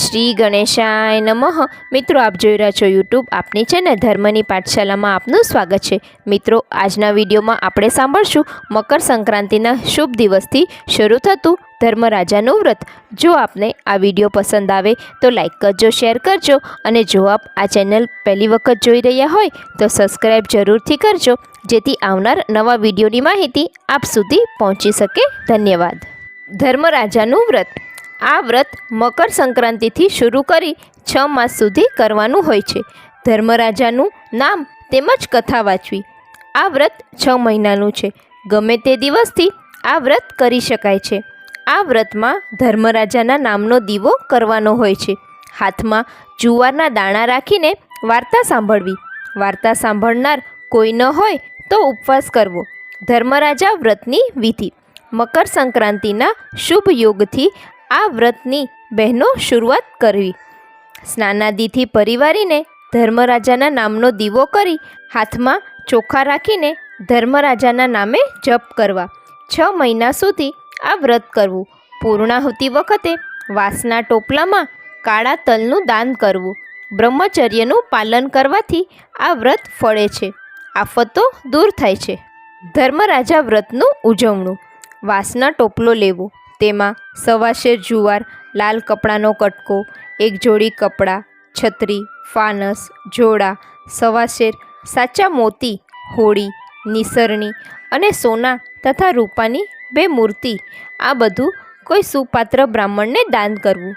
શ્રી ગણેશાય નમઃ. મિત્રો, આપ જોઈ રહ્યા છો યુટ્યુબ આપની છે ને ધર્મની પાઠશાલામાં આપનું સ્વાગત છે. મિત્રો, આજના વિડીયોમાં આપણે સાંભળશું મકર સંક્રાંતિના શુભ દિવસથી શરૂ થતું ધર્મરાજાનું વ્રત. જો આપને આ વીડિયો પસંદ આવે તો લાઇક કરજો, શેર કરજો અને જો આપ આ ચેનલ પહેલી વખત જોઈ રહ્યા હોય તો સબસ્ક્રાઈબ જરૂરથી કરજો, જેથી આવનાર નવા વિડીયોની માહિતી આપ સુધી પહોંચી શકે. ધન્યવાદ. ધર્મરાજાનું વ્રત. આ વ્રત મકર સંક્રાંતિથી શરૂ કરી છ માસ સુધી કરવાનું હોય છે. ધર્મરાજાનું નામ તેમજ કથા વાંચવી. આ વ્રત છ મહિનાનું છે. ગમે તે દિવસથી આ વ્રત કરી શકાય છે. આ વ્રતમાં ધર્મરાજાના નામનો દીવો કરવાનો હોય છે. હાથમાં જુવારના દાણા રાખીને વાર્તા સાંભળવી. વાર્તા સાંભળનાર કોઈ ન હોય તો ઉપવાસ કરવો. ધર્મરાજા વ્રતની વિધિ. મકર સંક્રાંતિના શુભ યોગથી આ વ્રતની બહેનો શરૂઆત કરવી. સ્નાનાદિથી પરિવારીને ધર્મરાજાના નામનો દીવો કરી હાથમાં ચોખા રાખીને ધર્મરાજાના નામે જપ કરવા. છ મહિના સુધી આ વ્રત કરવું. પૂર્ણાહુતિ વખતે વાસના ટોપલામાં કાળા તલનું દાન કરવું. બ્રહ્મચર્યનું પાલન કરવાથી આ વ્રત ફળે છે. આફતો દૂર થાય છે. ધર્મરાજા વ્રતનું ઉજવણું. વાસના ટોપલો લેવો. તેમાં સવાશેર જુવાર, લાલ કપડાનો કટકો, એક જોડી કપડાં, છત્રી, ફાનસ, જોડા, સવાશેર, સાચા મોતી, હોળી, નિસરણી અને સોના તથા રૂપાની બે મૂર્તિ. આ બધું કોઈ સુપાત્ર બ્રાહ્મણને દાન કરવું.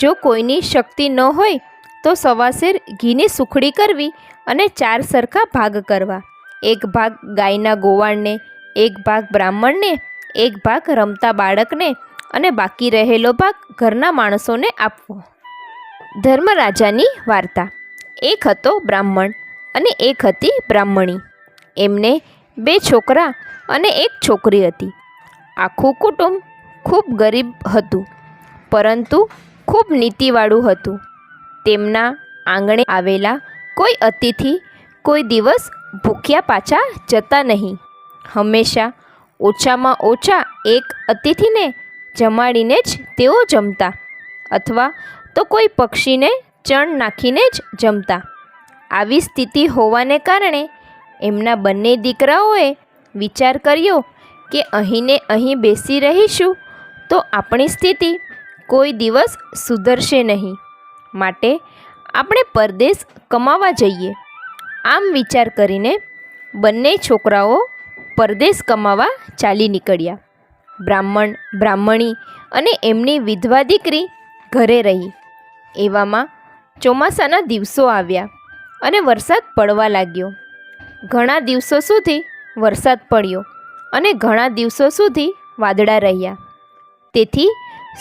જો કોઈની શક્તિ ન હોય, તો સવાશેર ઘીની સુખડી કરવી અને ચાર સરખા ભાગ કરવા. એક ભાગ ગાયના ગોવાળને, એક ભાગ બ્રાહ્મણને એક ભાગ રમતા બાળકને અને બાકી રહેલો ભાગ ઘરના માણસોને આપવો. ધર્મરાજાની વાર્તા. એક હતો બ્રાહ્મણ અને એક હતી બ્રાહ્મણી. એમને બે છોકરા અને એક છોકરી હતી. આખું કુટુંબ ખૂબ ગરીબ હતું, પરંતુ ખૂબ નીતિવાળું હતું. તેમના આંગણે આવેલા કોઈ અતિથિ કોઈ દિવસ ભૂખ્યા પાછા જતા નહીં. હંમેશા ઓછામાં ઓછા એક અતિથિને જમાડીને જ તેઓ જમતા અથવા તો કોઈ પક્ષીને ચણ નાખીને જ જમતા. આવી સ્થિતિ હોવાને કારણે એમના બંને દીકરાઓએ વિચાર કર્યો કે અહીંને અહીં બેસી રહીશું તો આપણી સ્થિતિ કોઈ દિવસ સુધરશે નહીં. માટે આપણે પરદેશ કમાવા જઈએ. આમ વિચાર કરીને બંને છોકરાઓ પરદેશ કમાવા ચાલી નીકળ્યા. બ્રાહ્મણ, બ્રાહ્મણી અને એમની વિધવા દીકરી ઘરે રહી. એવામાં ચોમાસાના દિવસો આવ્યા અને વરસાદ પડવા લાગ્યો. ઘણા દિવસો સુધી વરસાદ પડ્યો અને ઘણા દિવસો સુધી વાદળા રહ્યા. તેથી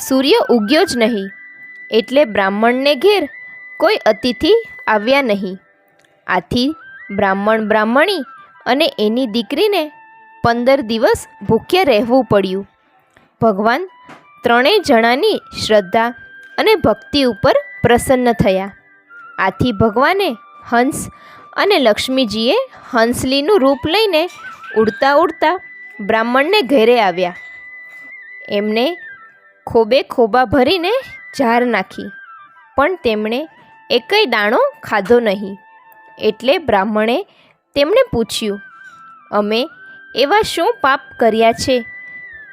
સૂર્ય ઉગ્યો જ નહીં. એટલે બ્રાહ્મણને ઘેર કોઈ અતિથિ આવ્યા નહીં. આથી બ્રાહ્મણ, બ્રાહ્મણી અને એની દીકરીને પંદર દિવસ ભૂખ્યા રહેવું પડ્યું. ભગવાન ત્રણેય જણાની શ્રદ્ધા અને ભક્તિ ઉપર પ્રસન્ન થયા. આથી ભગવાને હંસ અને લક્ષ્મીજીએ હંસલીનું રૂપ લઈને ઉડતા ઉડતા બ્રાહ્મણને ઘેરે આવ્યા. એમને ખોબે ખોબા ભરીને ઝાર નાખી, પણ તેમણે એકેય દાણો ખાધો નહીં. એટલે બ્રાહ્મણે તેમણે પૂછ્યું, અમે એવા શું પાપ કર્યા છે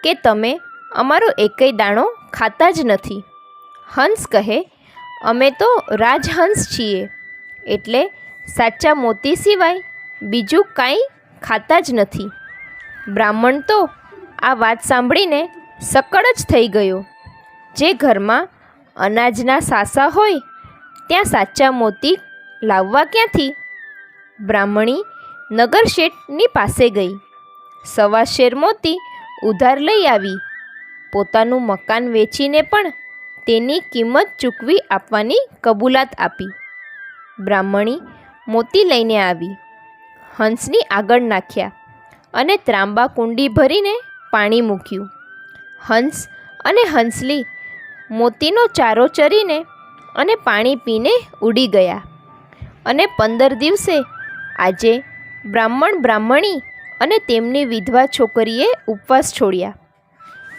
કે તમે અમારો એકેય દાણો ખાતા જ નથી? હંસ કહે, અમે તો રાજહંસ છીએ, એટલે સાચા મોતી સિવાય બીજું કાંઈ ખાતા જ નથી. બ્રાહ્મણ તો આ વાત સાંભળીને સકળ જ થઈ ગયો. જે ઘરમાં અનાજના સાસા હોય, ત્યાં સાચા મોતી લાવવા ક્યાંથી? બ્રાહ્મણી નગર શેઠની પાસે ગઈ. સવા શેર મોતી ઉધાર લઈ આવી. પોતાનું મકાન વેચીને પણ તેની કિંમત ચૂકવી આપવાની કબૂલાત આપી. બ્રાહ્મણી મોતી લઈને આવી. હંસની આગળ નાખ્યા અને ત્રાંબા કુંડી ભરીને પાણી મૂક્યું. હંસ અને હંસલી મોતીનો ચારો ચરીને અને પાણી પીને ઉડી ગયા. અને પંદર દિવસે આજે બ્રાહ્મણ બ્રાહ્મણી અને તેમની વિધવા છોકરીએ ઉપવાસ છોડ્યા.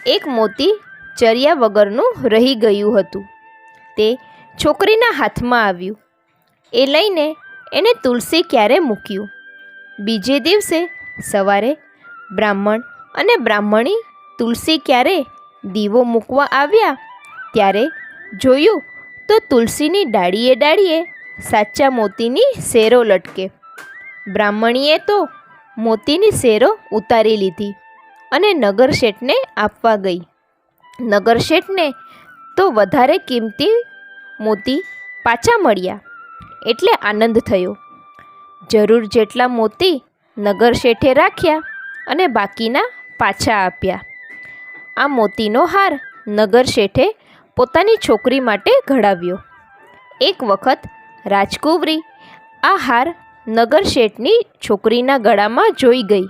એક મોતી ચર્યા વગરનું રહી ગયું હતું. તે છોકરીના હાથમાં આવ્યું. એ લઈને એને તુલસી ક્યારે મૂક્યું? બીજે દિવસે સવારે બ્રાહ્મણ અને બ્રાહ્મણી તુલસી ક્યારે દીવો મૂકવા આવ્યા? ત્યારે જોયું તો તુલસીની ડાળીએ ડાળીએ સાચા મોતીની શેરો લટકે. બ્રાહ્મણીએ તો મોતીની શેરો ઉતારી લીધી અને નગર શેઠને આપવા ગઈ. નગર શેઠને તો વધારે કિંમતી મોતી પાછા મળ્યા એટલે આનંદ થયો. જરૂર જેટલા મોતી નગર શેઠે રાખ્યા અને બાકીના પાછા આપ્યા. આ મોતીનો હાર નગર શેઠે પોતાની છોકરી માટે ઘડાવ્યો. એક વખત રાજકુંવરી આ હાર નગર શેઠની છોકરીના ગળામાં જોઈ ગઈ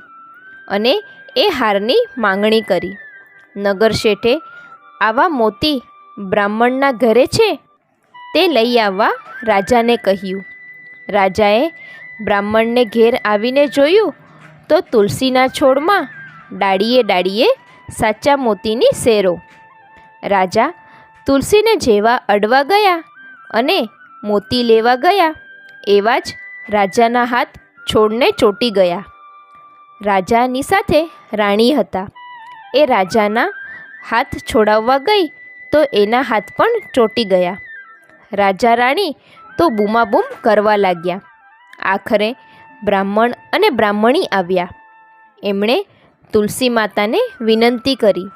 અને એ હારની માંગણી કરી. નગર શેઠે આવા મોતી બ્રાહ્મણના ઘરે છે? તે લઈ આવવા રાજાને કહ્યું. રાજાએ બ્રાહ્મણને ઘેર આવીને જોયું તો તુલસીના છોડમાં ડાળીએ ડાળીએ સાચા મોતીની શેરો. રાજા તુલસીને જેવા અડવા ગયા અને મોતી લેવા ગયા એવા જ રાજાના હાથ છોડને ચોંટી ગયા. રાજાની સાથે રાણી હતા. એ રાજાના હાથ છોડાવવા ગઈ તો એના હાથ પણ ચોંટી ગયા. રાજા રાણી તો બૂમાબૂમ કરવા લાગ્યા. આખરે બ્રાહ્મણ અને બ્રાહ્મણી આવ્યા. એમણે તુલસી માતાને વિનંતી કરી.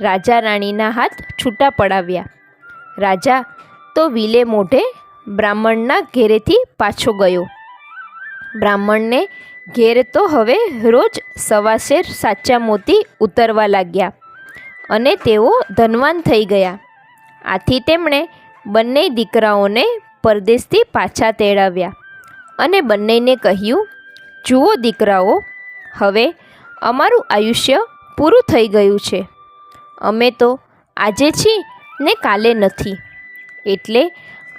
રાજા રાણીના હાથ છૂટા પડાવ્યા. રાજા તો વિલે મોઢે બ્રાહ્મણના ઘેરેથી પાછો ગયો. બ્રાહ્મણને ઘેર તો હવે રોજ સવાશેર સાચા મોતી ઉતરવા લાગ્યા અને તેઓ ધનવાન થઈ ગયા. આથી તેમણે બંને દીકરાઓને પરદેશથી પાછા તેડાવ્યા અને બંનેને કહ્યું, જુઓ દીકરાઓ, હવે અમારું આયુષ્ય પૂરું થઈ ગયું છે. અમે તો આજે છીએ ને કાલે નથી. એટલે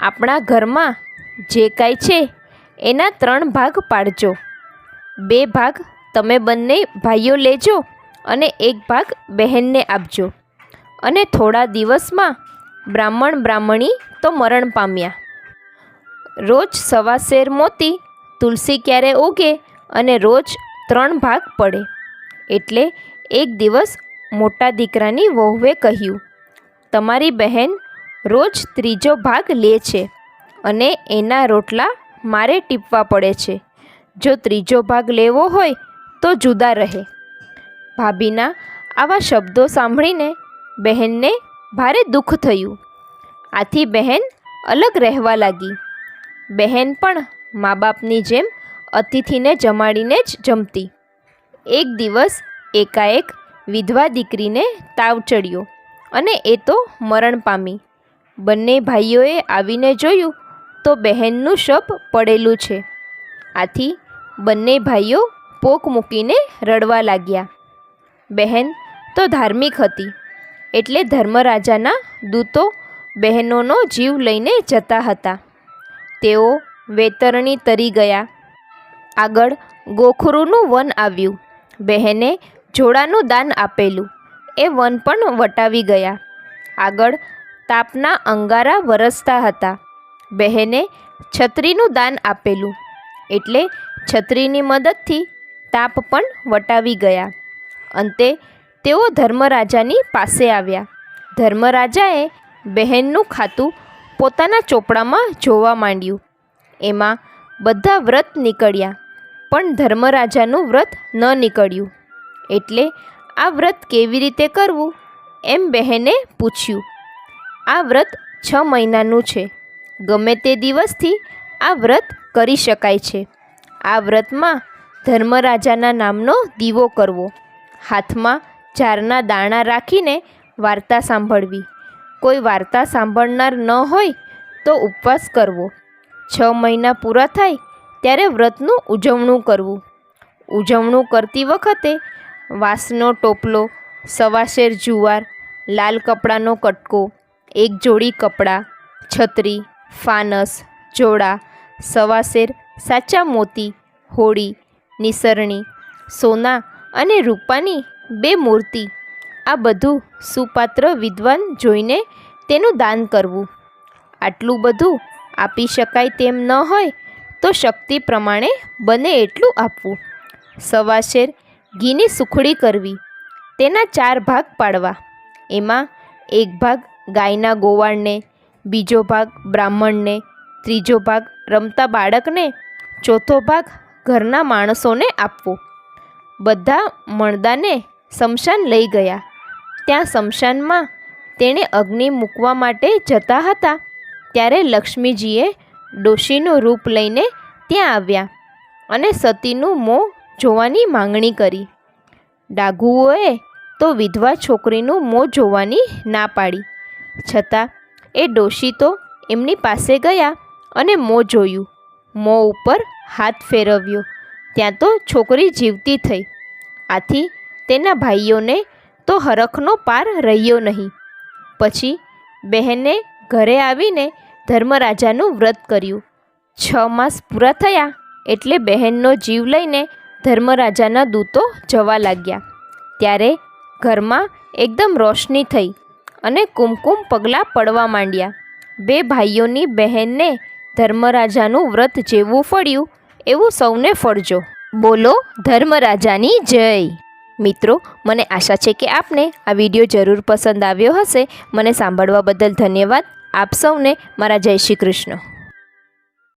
આપણા ઘરમાં જે કાંઈ છે, એના ત્રણ ભાગ પાડજો. બે ભાગ તમે બંને ભાઈઓ લેજો અને એક ભાગ બહેનને આપજો. અને થોડા દિવસમાં બ્રાહ્મણ બ્રાહ્મણી તો મરણ પામ્યા. રોજ સવાશેર મોતી, તુલસી ક્યારે ઉગે અને રોજ ત્રણ ભાગ પડે. એટલે એક દિવસ મોટા દીકરાની વહુએ કહ્યું, તમારી બહેન રોજ ત્રીજો ભાગ લે છે અને એના રોટલા મારે ટીપવા પડે છે. જો ત્રીજો ભાગ લેવો હોય તો જુદા રહે. ભાભીના આવા શબ્દો સાંભળીને બહેનને ભારે દુઃખ થયું. આથી બહેન અલગ રહેવા લાગી. બહેન પણ મા બાપની જેમ અતિથિને જમાડીને જ જમતી. એક દિવસ એકાએક વિધવા દીકરીને તાવ ચડ્યો અને એ તો મરણ પામી. બંને ભાઈઓએ આવીને જોયું તો બહેનનું શબ પડેલું છે. આથી બંને ભાઈઓ પોક મૂકીને રડવા લાગ્યા. બહેન તો ધાર્મિક હતી, એટલે ધર્મરાજાના દૂતો બહેનોનો જીવ લઈને જતા હતા. તેઓ વેતરણી તરી ગયા. આગળ ગોખરુનું વન આવ્યું. બહેને જોડાનું દાન આપેલું. એ વન પણ વટાવી ગયા. આગળ તાપના અંગારા વરસતા હતા. બહેને છત્રીનું દાન આપેલું. એટલે છત્રીની મદદથી તાપ પણ વટાવી ગયા. અંતે તેઓ ધર્મરાજાની પાસે આવ્યા. ધર્મરાજાએ બહેનનું ખાતું પોતાના ચોપડામાં જોવા માંડ્યું. એમાં બધા વ્રત નીકળ્યા, પણ ધર્મરાજાનું વ્રત ન નીકળ્યું. એટલે આ વ્રત કેવી રીતે કરવું એમ બહેને પૂછ્યું. આ વ્રત છ મહિનાનું છે. ગમે તે દિવસથી આ વ્રત કરી શકાય છે. આ વ્રતમાં ધર્મરાજાના નામનો દીવો કરવો. હાથમાં ચારના દાણા રાખીને વાર્તા સાંભળવી. કોઈ વાર્તા સાંભળનાર ન હોય તો ઉપવાસ કરવો. છ મહિના પૂરા થાય ત્યારે વ્રતનું ઉજવણું કરવું. ઉજવણું કરતી વખતે વાંસનો ટોપલો, સવાશેર જુવાર, લાલ કપડાનો કટકો એક જોડી કપડાં, છત્રી, ફાનસ, જોડા, સવાસેર, સાચા મોતી, હોળી, નિસરણી, સોના અને રૂપાની બે મૂર્તિ. આ બધું સુપાત્ર વિદ્વાન જોઈને તેનું દાન કરવું. આટલું બધું આપી શકાય તેમ ન હોય તો શક્તિ પ્રમાણે બને એટલું આપવું. સવાશેર ઘીની સુખડી કરવી. તેના ચાર ભાગ પાડવા. એમાં એક ભાગ ગાયના ગોવાળને, બીજો ભાગ બ્રાહ્મણને, ત્રીજો ભાગ રમતા બાળકને, ચોથો ભાગ ઘરના માણસોને આપવો. બધા મણદાને શમશાન લઈ ગયા. ત્યાં શમશાનમાં તેણે અગ્નિ મૂકવા માટે જતા હતા. ત્યારે લક્ષ્મીજીએ ડોશીનું રૂપ લઈને ત્યાં આવ્યા અને સતીનું મોં જોવાની માંગણી કરી. ડાઘુઓએ તો વિધવા છોકરીનું મોં જોવાની ના પાડી. છતાં એ ડોશી તો એમની પાસે ગયા અને મોં જોયું. મોં ઉપર હાથ ફેરવ્યો. ત્યાં તો છોકરી જીવતી થઈ. આથી તેના ભાઈઓને તો હરખનો પાર રહ્યો નહીં. પછી બહેને ઘરે આવીને ધર્મરાજાનું વ્રત કર્યું. છ માસ પૂરા થયા એટલે બહેનનો જીવ લઈને ધર્મરાજાના દૂતો જવા લાગ્યા. ત્યારે ઘરમાં એકદમ રોશની થઈ. અને કુમકુમ પગલાં પડવા માંડ્યા. બે ભાઈઓની બહેનને ધર્મરાજાનું વ્રત જેવું ફળ્યું. એવું સૌને ફળજો. બોલો, ધર્મરાજાની જય. મિત્રો, મને આશા છે કે આપને આ વીડિયો જરૂર પસંદ આવ્યો હશે. મને સાંભળવા બદલ ધન્યવાદ. આપ સૌને મારા જય શ્રી કૃષ્ણ.